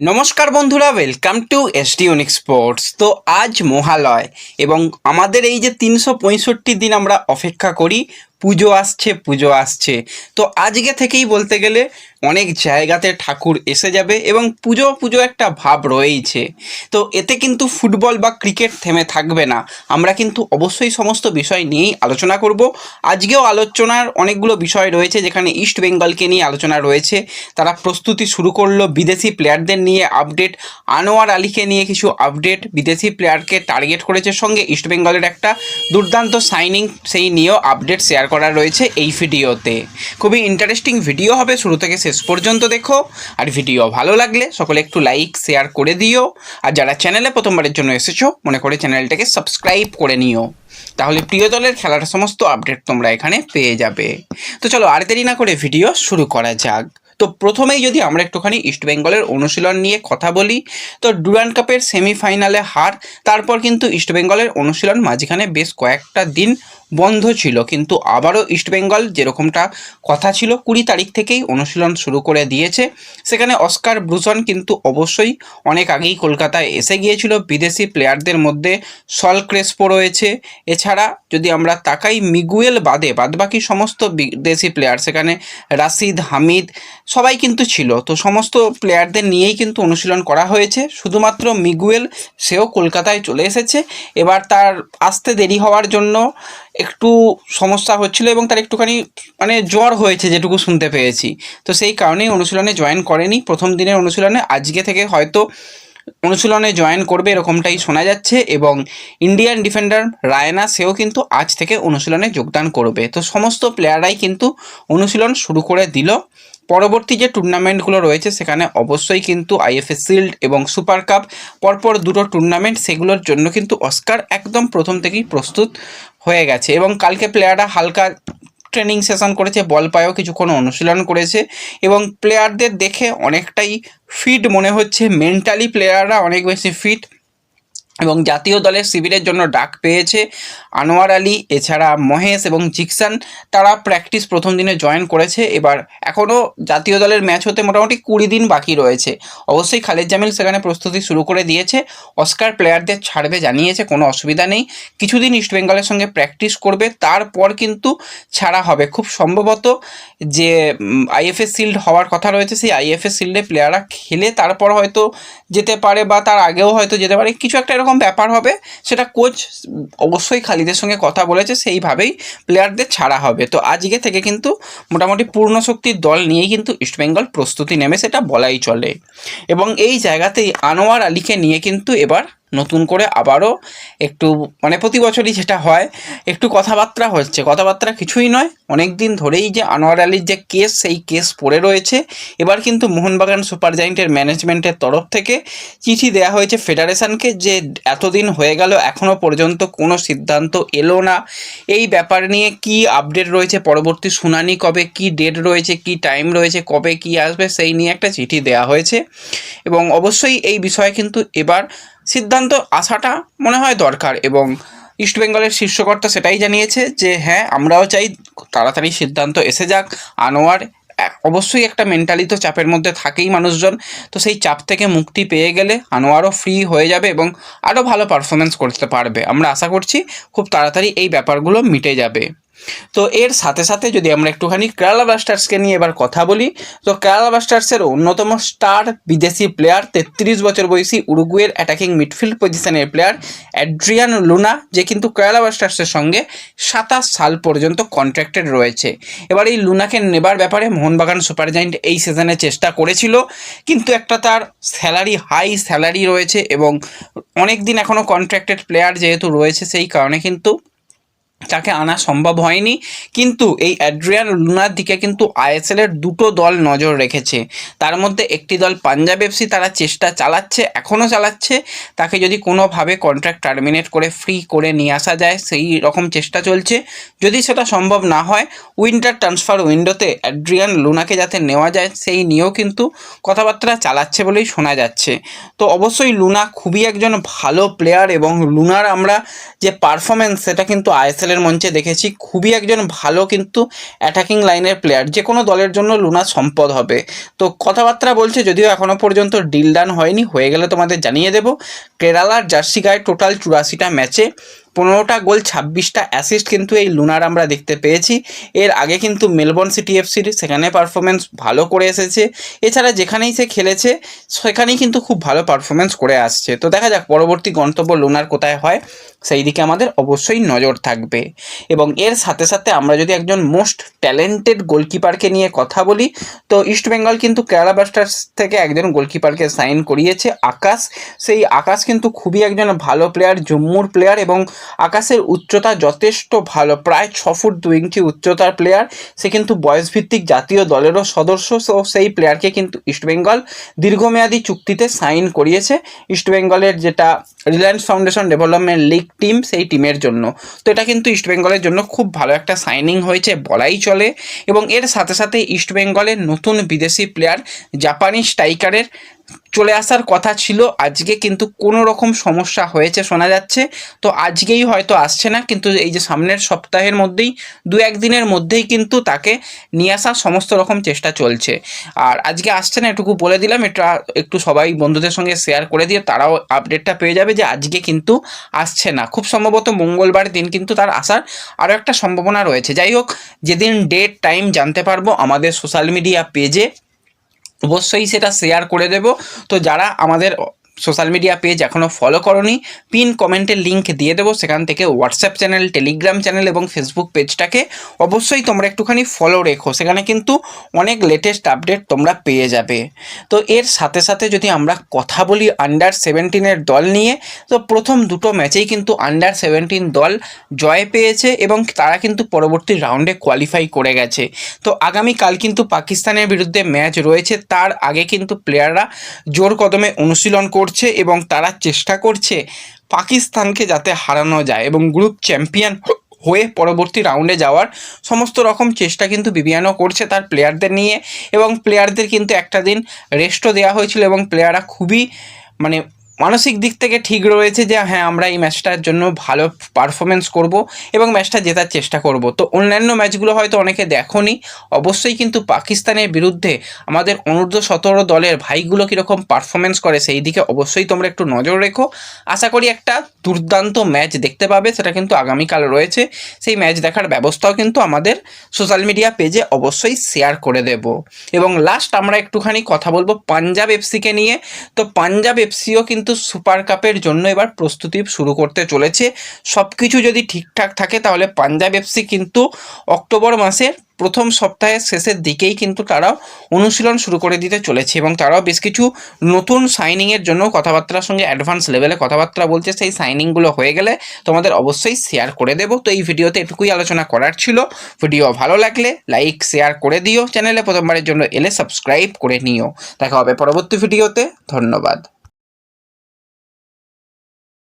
নমস্কার বন্ধুরা welcome to S SD unique sports তো আজ মহালয় এবং আমাদের এই যে তিনশো পঁয়ষট্টি দিন আমরা অপেক্ষা করি পুজো আসছে পুজো আসছে। তো আজকে থেকেই বলতে গেলে অনেক জায়গাতে ঠাকুর এসে যাবে এবং পুজো পুজো একটা ভাব রয়েইছে। তো এতে কিন্তু ফুটবল বা ক্রিকেট থেমে থাকবে না। আমরা কিন্তু অবশ্যই সমস্ত বিষয় নিয়েই আলোচনা করব। আজকেও আলোচনার অনেকগুলো বিষয় রয়েছে যেখানে ইস্ট বেঙ্গলকে নিয়ে আলোচনা রয়েছে। তারা প্রস্তুতি শুরু করল বিদেশি প্লেয়ারদের নিয়ে আপডেট আনোয়ার আলীকে নিয়ে কিছু আপডেট বিদেশি প্লেয়ারকে টার্গেট করেছে। সঙ্গে ইস্ট বেঙ্গলের একটা দুর্দান্ত সাইনিং সেই নিয়েও আপডেট শেয়ার করা রয়েছে এই ভিডিওতে। খুবই ইন্টারেস্টিং ভিডিও হবে, শুরু থেকে শেষ পর্যন্ত দেখো। আর ভিডিও ভালো লাগলে সকলে একটু লাইক শেয়ার করে দিও। আর যারা চ্যানেলে প্রথমবারের জন্য এসেছ, মনে করে চ্যানেলটাকে সাবস্ক্রাইব করে নিও। তাহলে প্রিয় দলের খেলার সমস্ত আপডেট তোমরা এখানে পেয়ে যাবে। তো চলো আর দেরি না করে ভিডিও শুরু করা যাক। তো প্রথমেই যদি আমরা একটুখানি ইস্টবেঙ্গলের অনুশীলন নিয়ে কথা বলি, তো ডুরান্ড কাপের সেমিফাইনালে হার, তারপর কিন্তু ইস্টবেঙ্গলের অনুশীলন মাঝখানে বেশ কয়েকটা দিন বন্ধ ছিল। কিন্তু আবারও ইস্টবেঙ্গল যেরকমটা কথা ছিল, কুড়ি তারিখ থেকেই অনুশীলন শুরু করে দিয়েছে। সেখানে অস্কার ব্রুসন কিন্তু অবশ্যই অনেক আগেই কলকাতায় এসে গিয়েছিল। বিদেশি প্লেয়ারদের মধ্যে সল ক্রেসপো রয়েছে। এছাড়া যদি আমরা তাকাই মিগুয়েল বাদে বাদবাকি সমস্ত বিদেশি প্লেয়ার সেখানে রাশিদ হামিদ সবাই কিন্তু ছিল। তো সমস্ত প্লেয়ারদের নিয়েই কিন্তু অনুশীলন করা হয়েছে। শুধুমাত্র মিগুয়েল, সেও কলকাতায় চলে এসেছে। এবার তার আসতে দেরি হওয়ার জন্য একটু সমস্যা হচ্ছিল এবং তার একটুখানি মানে জ্বর হয়েছে যেটুকু শুনতে পেয়েছি। তো সেই কারণেই অনুশীলনে জয়েন করেনি। প্রথম দিনের অনুশীলনে আজকে থেকে হয়তো অনুশীলনে জয়েন করবে এরকমটাই শোনা যাচ্ছে এবং ইন্ডিয়ান ডিফেন্ডার রায়না, সেও কিন্তু আজ থেকে অনুশীলনে যোগদান করবে। তো সমস্ত প্লেয়াররাই কিন্তু অনুশীলন শুরু করে দিল। পরবর্তী যে টুর্নামেন্টগুলো রয়েছে, সেখানে অবশ্যই কিন্তু আইএফএ শিল্ড এবং সুপার কাপ পরপর দুটো টুর্নামেন্ট সেগুলোর জন্য কিন্তু অস্কার একদম প্রথম থেকেই প্রস্তুত হয়ে গেছে। এবং কালকে প্লেয়াররা হালকা ট্রেনিং সেশন করেছে, বল পায়েও কিছুক্ষণ অনুশীলন করেছে এবং প্লেয়ারদের দেখে অনেকটাই ফিট মনে হচ্ছে। মেন্টালি প্লেয়াররা অনেক বেশি ফিট এবং জাতীয় দলের শিবিরের জন্য ডাক পেয়েছে আনোয়ার আলী, এছাড়া মহেশ এবং জিকসান। তারা প্র্যাকটিস প্রথম দিনে জয়েন করেছে। এবার এখনও জাতীয় দলের ম্যাচ হতে মোটামুটি কুড়ি দিন বাকি রয়েছে। অবশ্যই খালেদ জামিল সেখানে প্রস্তুতি শুরু করে দিয়েছে। অস্কার প্লেয়ারদের ছাড়বে জানিয়েছে, কোনো অসুবিধা নেই। কিছুদিন ইস্টবেঙ্গলের সঙ্গে প্র্যাকটিস করবে, তারপর কিন্তু ছাড়া হবে। খুব সম্ভবত যে আইএফএ শিল্ড হওয়ার কথা রয়েছে, সেই আইএফএ শিল্ডে প্লেয়াররা খেলে তারপর হয়তো যেতে পারে বা তার আগেও হয়তো যেতে পারে। কিছু একটা এরকম ব্যাপার হবে সেটা কোচ অবশ্যই খালিদের সঙ্গে কথা বলেছে, সেইভাবেই প্লেয়ারদের ছাড়া হবে। তো আজকে থেকে কিন্তু মোটামুটি পূর্ণ শক্তির দল নিয়েই কিন্তু ইস্টবেঙ্গল প্রস্তুতি নেমে সেটা বলাই চলে। এবং এই জায়গাতেই আনোয়ার আলীকে নিয়ে কিন্তু এবার নতুন করে আবারও একটু মানে প্রতি বছরই যেটা হয়, একটু কথাবার্তা হচ্ছে। কথাবার্তা কিছুই নয়। অনেক দিন ধরেই যে আনোয়ার আলীর যে কেস, সেই কেস পড়ে রয়েছে। এবার কিন্তু মোহনবাগান সুপার জায়েন্টের ম্যানেজমেন্টের তরফ থেকে চিঠি দেওয়া হয়েছে ফেডারেশনকে যে এতদিন হয়ে গেল এখনও পর্যন্ত কোনো সিদ্ধান্ত এলো না। এই ব্যাপার নিয়ে কি আপডেট রয়েছে, পরবর্তী শুনানি কবে, কি ডেট রয়েছে, কি টাইম রয়েছে, কবে কি আসবে, সেই নিয়ে একটা চিঠি দেওয়া হয়েছে। এবং অবশ্যই এই বিষয়ে কিন্তু এবার সিদ্ধান্ত আসাটা মনে হয় দরকার এবং ইস্টবেঙ্গলের শীর্ষকর্তা সেটাই জানিয়েছে যে হ্যাঁ আমরাও চাই তাড়াতাড়ি সিদ্ধান্ত এসে যাক। আনোয়ার অবশ্যই একটা মেন্টালি তো চাপের মধ্যে থাকেই মানুষজন। তো সেই চাপ থেকে মুক্তি পেয়ে গেলে আনোয়ারও ফ্রি হয়ে যাবে এবং আরও ভালো পারফরমেন্স করতে পারবে। আমরা আশা করছি খুব তাড়াতাড়ি এই ব্যাপারগুলো মিটে যাবে। তো এর সাথে সাথে যদি আমরা একটুখানি কেরালা ব্লাস্টার্সকে নিয়ে এবার কথা বলি, তো কেরালা ব্লাস্টার্সের অন্যতম স্টার বিদেশি প্লেয়ার তেত্রিশ বছর বয়সী উরুগুয়ের অ্যাটাকিং মিডফিল্ড পজিশনের প্লেয়ার অ্যাড্রিয়ান লুনা যে কিন্তু কেরালা ব্লাস্টার্সের সঙ্গে সাতাশ সাল পর্যন্ত কন্ট্রাক্টেড রয়েছে। এবার এই লুনাকে নেবার ব্যাপারে মোহনবাগান সুপার জায়েন্ট এই সিজনে চেষ্টা করেছিল, কিন্তু একটা তার স্যালারি হাই স্যালারি রয়েছে এবং অনেক দিন এখনও কন্ট্রাক্টেড প্লেয়ার যেহেতু রয়েছে, সেই কারণে কিন্তু তাকে আনা সম্ভব হয়নি। কিন্তু এই অ্যাড্রিয়ান লুনার দিকে কিন্তু আইএসএলের দুটো দল নজর রেখেছে। তার মধ্যে একটি দল পাঞ্জাব এফসি তারা চেষ্টা চালাচ্ছে, এখনও চালাচ্ছে। তাকে যদি কোনোভাবে কন্ট্রাক্ট টার্মিনেট করে ফ্রি করে নিয়ে আসা যায়, সেই রকম চেষ্টা চলছে। যদি সেটা সম্ভব না হয় উইন্টার ট্রান্সফার উইন্ডোতে অ্যাড্রিয়ান লুনাকে যাতে নেওয়া যায়, সেই নিয়েও কিন্তু কথাবার্তা চালাচ্ছে বলেই শোনা যাচ্ছে। তো অবশ্যই লুনা খুবই একজন ভালো প্লেয়ার এবং লুনার আমরা যে পারফরমেন্স সেটা কিন্তু আইএসএল আইএসএলের মঞ্চে দেখেছি, খুবই একজন ভালো কিন্তু অ্যাটাকিং লাইনের প্লেয়ার যে কোনো দলের জন্য লুনা সম্পদ হবে। তো কথাবার্তা বলছে, যদিও এখনও পর্যন্ত ডিল ডান হয়নি, হয়ে গেলে তোমাদের জানিয়ে দেবো। কেরালার জার্সি গায়ে টোটাল চুরাশিটা ম্যাচে পনেরোটা গোল, ছাব্বিশটা অ্যাসিস্ট কিন্তু এই লুনার আমরা দেখতে পেয়েছি। এর আগে কিন্তু মেলবোর্ন সিটি এফসির সেখানে পারফরমেন্স ভালো করে এসেছে। এছাড়া যেখানেই সে খেলেছে, সেখানেই কিন্তু খুব ভালো পারফরমেন্স করে আসছে। তো দেখা যাক, পরবর্তী গন্তব্য লুনার কোথায় হয়, সেই দিকে আমাদের অবশ্যই নজর থাকবে। এবং এর সাথে সাথে আমরা যদি একজন মোস্ট ট্যালেন্টেড গোলকিপারকে নিয়ে কথা বলি, তো ইস্টবেঙ্গল কিন্তু কেরালা ব্লাস্টার্স থেকে একজন গোলকিপারকে সাইন করিয়েছে, আকাশ। সেই আকাশ কিন্তু খুবই একজন ভালো প্লেয়ার জম্মুর প্লেয়ার এবং আকাশের উচ্চতা যথেষ্ট ভালো। প্রায় ছ ফুট দু ইঞ্চি উচ্চতার প্লেয়ার সে কিন্তু বয়সভিত্তিক জাতীয় দলেরও সদস্য। সো সেই প্লেয়ারকে কিন্তু ইস্টবেঙ্গল দীর্ঘমেয়াদী চুক্তিতে সাইন করিয়েছে। ইস্টবেঙ্গলের যেটা Reliance foundation development league team সেই টিমের জন্য। তো এটা কিন্তু ইস্টবেঙ্গলের জন্য খুব ভালো একটা সাইনিং হয়েছে, বলাই চলে। এবং এর সাথে সাথে ইস্টবেঙ্গলের নতুন বিদেশি প্লেয়ার জাপানি স্ট্রাইকারের চলে আসার কথা ছিল। আজকে কিন্তু কোনো রকম সমস্যা হয়েছে শোনা যাচ্ছে। তো আজকেই হয়তো আসছে না, কিন্তু এই যে সামনের সপ্তাহের মধ্যেই, দু একদিনের মধ্যেই কিন্তু তাকে নিয়ে আসার সমস্ত রকম চেষ্টা চলছে। আর আজকে আসছে না, এটুকু বলে দিলাম। এটা একটু সবাই বন্ধুদের সঙ্গে শেয়ার করে দিয়ে তারাও আপডেটটা পেয়ে যাবে যে আজকে কিন্তু আসছে না। খুব সম্ভবত মঙ্গলবার দিন কিন্তু তার আসার আরও একটা সম্ভাবনা রয়েছে। যাই হোক, যেদিন ডেট টাইম জানতে পারব আমাদের সোশ্যাল মিডিয়া পেজে অবশ্যই সেটা শেয়ার করে দেব। তো যারা আমাদের সোশ্যাল মিডিয়া পেজ এখনও ফলো করনি পিন কমেন্টের লিঙ্ক দিয়ে দেবো, সেখান থেকে হোয়াটসঅ্যাপ চ্যানেল টেলিগ্রাম চ্যানেল এবং ফেসবুক পেজটাকে অবশ্যই তোমরা একটুখানি ফলো রেখো। সেখানে কিন্তু অনেক লেটেস্ট আপডেট তোমরা পেয়ে যাবে। তো এর সাথে সাথে যদি আমরা কথা বলি আন্ডার সেভেন্টিনের দল নিয়ে, তো প্রথম দুটো ম্যাচেই কিন্তু আন্ডার সেভেন্টিন দল জয় পেয়েছে এবং তারা কিন্তু পরবর্তী রাউন্ডে কোয়ালিফাই করে গেছে। তো আগামীকাল কিন্তু পাকিস্তানের বিরুদ্ধে ম্যাচ রয়েছে, তার আগে কিন্তু প্লেয়াররা জোর কদমে অনুশীলন করছে এবং তারা চেষ্টা করছে পাকিস্তানকে যাতে হারানো যায় এবং গ্রুপ চ্যাম্পিয়ন হয়ে পরবর্তী রাউন্ডে যাওয়ার সমস্ত রকম চেষ্টা কিন্তু বিবিয়ানো করছে তার প্লেয়ারদের নিয়ে এবং প্লেয়ারদের কিন্তু একটা দিন রেস্টও দেওয়া হয়েছিল এবং প্লেয়াররা খুবই মানে মানসিক দিক থেকে ঠিক রয়েছে যে হ্যাঁ আমরা এই ম্যাচটার জন্য ভালো পারফরমেন্স করব এবং ম্যাচটা জেতার চেষ্টা করব। তো অন্যান্য ম্যাচগুলো হয়তো অনেকে দেখোনি। অবশ্যই কিন্তু পাকিস্তানের বিরুদ্ধে আমাদের অনূর্ধ্ব সতেরো দলের ভাইগুলো কীরকম পারফরমেন্স করে সেই দিকে অবশ্যই তোমরা একটু নজর রেখো। আশা করি একটা দুর্দান্ত ম্যাচ দেখতে পাবে, সেটা কিন্তু আগামীকাল রয়েছে। সেই ম্যাচ দেখার ব্যবস্থাও কিন্তু আমাদের সোশ্যাল মিডিয়া পেজে অবশ্যই শেয়ার করে দেব। এবং লাস্ট আমরা একটুখানি কথা বলব পাঞ্জাব এফসিকে নিয়ে। তো পাঞ্জাব এফসিও কিন্তু সুপার কাপের জন্য এবার প্রস্তুতি শুরু করতে চলেছে। সব কিছু যদি ঠিকঠাক থাকে তাহলে পাঞ্জাব এফসি কিন্তু অক্টোবর মাসের প্রথম সপ্তাহের শেষের দিকেই কিন্তু তারাও অনুশীলন শুরু করে দিতে চলেছে এবং তারাও বেশ কিছু নতুন সাইনিংয়ের জন্য কথাবার্তার সঙ্গে অ্যাডভান্স লেভেলে কথাবার্তা বলছে। সেই সাইনিংগুলো হয়ে গেলে তোমাদের অবশ্যই শেয়ার করে দেবো। তো এই ভিডিওতে এটুকুই আলোচনা করার ছিল। ভিডিও ভালো লাগলে লাইক শেয়ার করে দিও। চ্যানেলে প্রথমবারের জন্য এলে সাবস্ক্রাইব করে নিও। দেখা হবে পরবর্তী ভিডিওতে। ধন্যবাদ।